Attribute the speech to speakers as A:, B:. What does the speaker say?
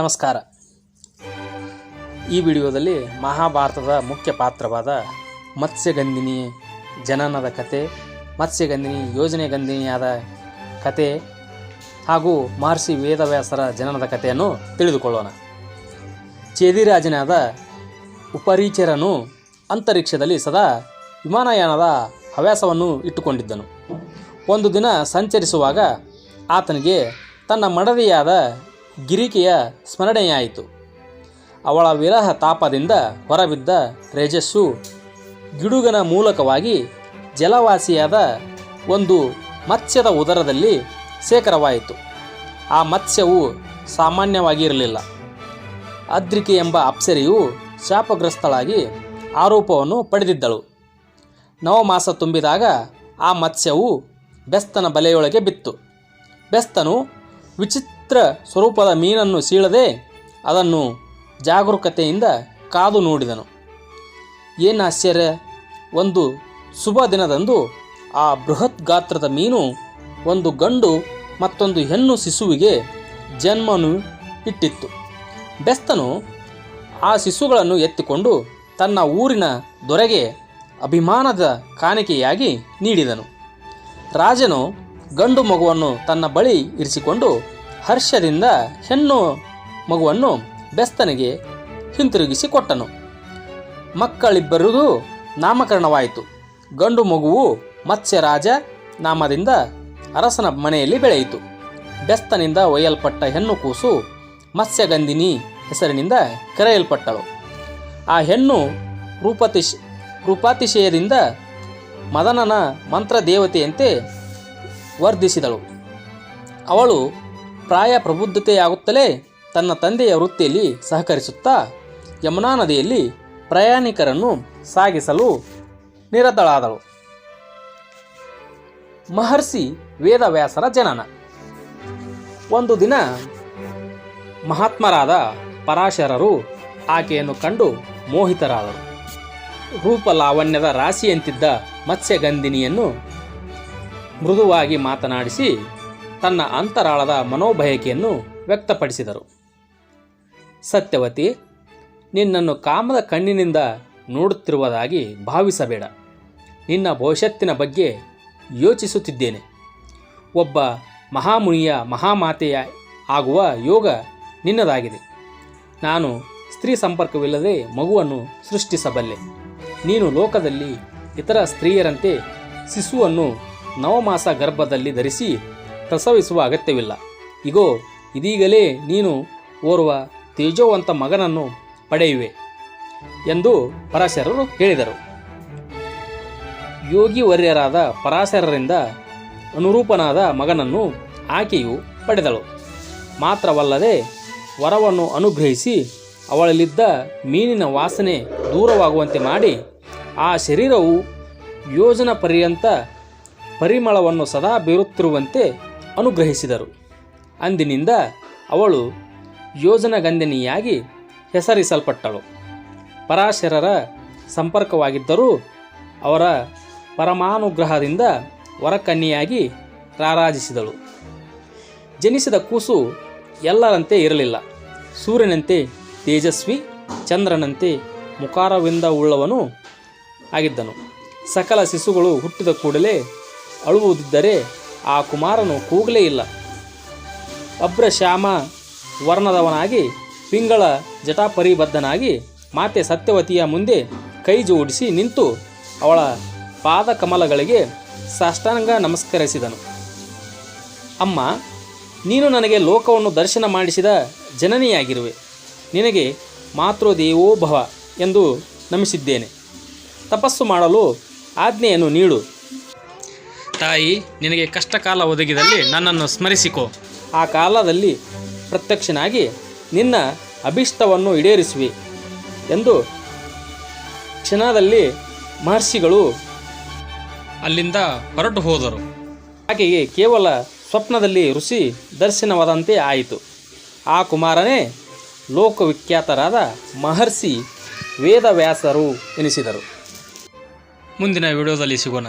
A: ನಮಸ್ಕಾರ. ಈ ವಿಡಿಯೋದಲ್ಲಿ ಮಹಾಭಾರತದ ಮುಖ್ಯ ಪಾತ್ರವಾದ ಮತ್ಸ್ಯಗಂಧಿನಿ ಜನನದ ಕತೆ ಮತ್ಸ್ಯಗಂಧಿನಿ ಯೋಜನೆ ಗಂಧಿನಿಯಾದ ಕತೆ ಹಾಗೂ ಮಹರ್ಷಿ ವೇದವ್ಯಾಸರ ಜನನದ ಕಥೆಯನ್ನು ತಿಳಿದುಕೊಳ್ಳೋಣ. ಚೇದಿರಾಜನಾದ ಉಪರೀಚರನು ಅಂತರಿಕ್ಷದಲ್ಲಿ ಸದಾ ವಿಮಾನಯಾನದ ಹವ್ಯಾಸವನ್ನು ಇಟ್ಟುಕೊಂಡಿದ್ದನು. ಒಂದು ದಿನ ಸಂಚರಿಸುವಾಗ ಆತನಿಗೆ ತನ್ನ ಮಡದಿಯಾದ ಗಿರಿಕೆಯ ಸ್ಮರಣೆಯಾಯಿತು. ಅವಳ ವಿರಹ ತಾಪದಿಂದ ಹೊರಬಿದ್ದ ರೇಜಸ್ಸು ಗಿಡುಗನ ಮೂಲಕವಾಗಿ ಜಲವಾಸಿಯಾದ ಒಂದು ಮತ್ಸ್ಯದ ಉದರದಲ್ಲಿ ಶೇಖರವಾಯಿತು. ಆ ಮತ್ಸ್ಯವು ಸಾಮಾನ್ಯವಾಗಿರಲಿಲ್ಲ. ಅದ್ರಿಕೆ ಎಂಬ ಅಪ್ಸರಿಯು ಶಾಪಗ್ರಸ್ತಳಾಗಿ ಆರೋಪವನ್ನು ಪಡೆದಿದ್ದಳು. ನವಮಾಸ ತುಂಬಿದಾಗ ಆ ಮತ್ಸ್ಯವು ಬೆಸ್ತನ ಬಲೆಯೊಳಗೆ ಬಿತ್ತು. ಬೆಸ್ತನು ವಿಚಿತ್ರ ಸ್ವರೂಪದ ಮೀನನ್ನು ಸೀಳದೆ ಅದನ್ನು ಜಾಗರೂಕತೆಯಿಂದ ಕಾದು ನೋಡಿದನು. ಏನು ಆಶ್ಚರ್ಯ, ಒಂದು ಶುಭ ದಿನದಂದು ಆ ಬೃಹತ್ ಗಾತ್ರದ ಮೀನು ಒಂದು ಗಂಡು ಮತ್ತೊಂದು ಹೆಣ್ಣು ಶಿಶುವಿಗೆ ಜನ್ಮನು ಇಟ್ಟಿತ್ತು. ಬೆಸ್ತನು ಆ ಶಿಶುಗಳನ್ನು ಎತ್ತಿಕೊಂಡು ತನ್ನ ಊರಿನ ದೊರೆಗೆ ಅಭಿಮಾನದ ಕಾಣಿಕೆಯಾಗಿ ನೀಡಿದನು. ರಾಜನು ಗಂಡು ಮಗುವನ್ನು ತನ್ನ ಬಳಿ ಇರಿಸಿಕೊಂಡು ಹರ್ಷದಿಂದ ಹೆಣ್ಣು ಮಗುವನ್ನು ಬೆಸ್ತನಿಗೆ ಹಿಂತಿರುಗಿಸಿ ಕೊಟ್ಟನು ಮಕ್ಕಳಿಬ್ಬರಿಗೂ ನಾಮಕರಣವಾಯಿತು. ಗಂಡು ಮಗುವು ಮತ್ಸ್ಯರಾಜ ನಾಮದಿಂದ ಅರಸನ ಮನೆಯಲ್ಲಿ ಬೆಳೆಯಿತು. ಬೆಸ್ತನಿಂದ ಒಯ್ಯಲ್ಪಟ್ಟ ಹೆಣ್ಣು ಕೂಸು ಮತ್ಸ್ಯಗಂಧಿನಿ ಹೆಸರಿನಿಂದ ಕರೆಯಲ್ಪಟ್ಟಳು. ಆ ಹೆಣ್ಣು ರೂಪತಿಶ್ ರೂಪಾತಿಶಯದಿಂದ ಮದನನ ಮಂತ್ರ ದೇವತೆಯಂತೆ ವರ್ಧಿಸಿದಳು. ಅವಳು ಪ್ರಾಯ ಪ್ರಬುದ್ಧತೆಯಾಗುತ್ತಲೇ ತನ್ನ ತಂದೆಯ ವೃತ್ತಿಯಲ್ಲಿ ಸಹಕರಿಸುತ್ತಾ ಯಮುನಾ ನದಿಯಲ್ಲಿ ಪ್ರಯಾಣಿಕರನ್ನು ಸಾಗಿಸಲು ನಿರತಳಾದಳು. ಮಹರ್ಷಿ ವೇದವ್ಯಾಸರ ಜನನ. ಒಂದು ದಿನ ಮಹಾತ್ಮರಾದ ಪರಾಶರರು ಆಕೆಯನ್ನು ಕಂಡು ಮೋಹಿತರಾದರು. ರೂಪ ಲಾವಣ್ಯದ ರಾಶಿಯಂತಿದ್ದ ಮತ್ಸ್ಯಗಂಧಿನಿಯನ್ನು ಮೃದುವಾಗಿ ಮಾತನಾಡಿಸಿ ತನ್ನ ಅಂತರಾಳದ ಮನೋಬಯಕೆಯನ್ನು ವ್ಯಕ್ತಪಡಿಸಿದರು. ಸತ್ಯವತಿ, ನಿನ್ನನ್ನು ಕಾಮದ ಕಣ್ಣಿನಿಂದ ನೋಡುತ್ತಿರುವುದಾಗಿ ಭಾವಿಸಬೇಡ. ನಿನ್ನ ಭವಿಷ್ಯತ್ತಿನ ಬಗ್ಗೆ ಯೋಚಿಸುತ್ತಿದ್ದೇನೆ. ಒಬ್ಬ ಮಹಾಮುನಿಯ ಮಹಾಮಾತೆಯ ಆಗುವ ಯೋಗ ನಿನ್ನದಾಗಿದೆ. ನಾನು ಸ್ತ್ರೀ ಸಂಪರ್ಕವಿಲ್ಲದೆ ಮಗುವನ್ನು ಸೃಷ್ಟಿಸಬಲ್ಲೆ. ನೀನು ಲೋಕದಲ್ಲಿ ಇತರ ಸ್ತ್ರೀಯರಂತೆ ಶಿಶುವನ್ನು ನವಮಾಸ ಗರ್ಭದಲ್ಲಿ ಧರಿಸಿ ಪ್ರಸವಿಸುವ ಅಗತ್ಯವಿಲ್ಲ. ಇಗೋ, ಇದೀಗಲೇ ನೀನು ಓರ್ವ ತೇಜೋವಂತ ಮಗನನ್ನು ಪಡೆಯುವೆ ಎಂದು ಪರಾಶರರು ಹೇಳಿದರು. ಯೋಗಿ ವರ್ಯರಾದ ಪರಾಶರರಿಂದ ಅನುರೂಪನಾದ ಮಗನನ್ನು ಆಕೆಯು ಪಡೆದಳು. ಮಾತ್ರವಲ್ಲದೆ ವರವನ್ನು ಅನುಗ್ರಹಿಸಿ ಅವಳಲ್ಲಿದ್ದ ಮೀನಿನ ವಾಸನೆ ದೂರವಾಗುವಂತೆ ಮಾಡಿ ಆ ಶರೀರವು ಯೋಜನ ಪರ್ಯಂತ ಪರಿಮಳವನ್ನು ಸದಾ ಬೀರುತ್ತಿರುವಂತೆ ಅನುಗ್ರಹಿಸಿದರು. ಅಂದಿನಿಂದ ಅವಳು ಯೋಜನಗಂಧಿನಿಯಾಗಿ ಹೆಸರಿಸಲ್ಪಟ್ಟಳು. ಪರಾಶರರ ಸಂಪರ್ಕವಾಗಿದ್ದರೂ ಅವರ ಪರಮಾನುಗ್ರಹದಿಂದ ವರಕನ್ಯೆಯಾಗಿ ರಾರಾಜಿಸಿದಳು. ಜನಿಸಿದ ಕೂಸು ಎಲ್ಲರಂತೆ ಇರಲಿಲ್ಲ. ಸೂರ್ಯನಂತೆ ತೇಜಸ್ವಿ, ಚಂದ್ರನಂತೆ ಮುಖಾರವಿಂದ ಉಳ್ಳವನು ಆಗಿದ್ದನು. ಸಕಲ ಶಿಶುಗಳು ಹುಟ್ಟಿದ ಕೂಡಲೇ ಅಳುವುದಿದ್ದರೆ ಆ ಕುಮಾರನು ಕೂಗಲೇ ಇಲ್ಲ. ಅಭ್ರಶ್ಯಾಮ ವರ್ಣದವನಾಗಿ ಪಿಂಗಳ ಜಟಾಪರಿಬದ್ಧನಾಗಿ ಮಾತೆ ಸತ್ಯವತಿಯ ಮುಂದೆ ಕೈ ಜೋಡಿಸಿ ನಿಂತು ಅವಳ ಪಾದ ಕಮಲಗಳಿಗೆ ಸಾಷ್ಟಾಂಗ ನಮಸ್ಕರಿಸಿದನು. ಅಮ್ಮ, ನೀನು ನನಗೆ ಲೋಕವನ್ನು ದರ್ಶನ ಮಾಡಿಸಿದ ಜನನಿಯಾಗಿರುವೆ. ನಿನಗೆ ಮಾತೃದೇವೋಭವ ಎಂದು ನಮಿಸಿದ್ದೇನೆ. ತಪಸ್ಸು ಮಾಡಲು ಆಜ್ಞೆಯನ್ನು ನೀಡು. ತಾಯಿ ನಿನಗೆ ಕಷ್ಟಕಾಲ ಒದಗಿದಲ್ಲಿ ನನ್ನನ್ನು ಸ್ಮರಿಸಿಕೋ. ಆ ಕಾಲದಲ್ಲಿ ಪ್ರತ್ಯಕ್ಷನಾಗಿ ನಿನ್ನ ಅಭಿಷ್ಟವನ್ನು ಈಡೇರಿಸುವೆ ಎಂದು ಕ್ಷಣದಲ್ಲಿ ಮಹರ್ಷಿಗಳು ಅಲ್ಲಿಂದ ಹೊರಟು ಹೋದರು. ಆಕೆಗೆ ಕೇವಲ ಸ್ವಪ್ನದಲ್ಲಿ ಋಷಿ ದರ್ಶನವಾದಂತೆ ಆಯಿತು. ಆ ಕುಮಾರನೇ ಲೋಕವಿಖ್ಯಾತರಾದ ಮಹರ್ಷಿ ವೇದವ್ಯಾಸರು ಎನಿಸಿದರು. ಮುಂದಿನ ವಿಡಿಯೋದಲ್ಲಿ ಸಿಗೋಣ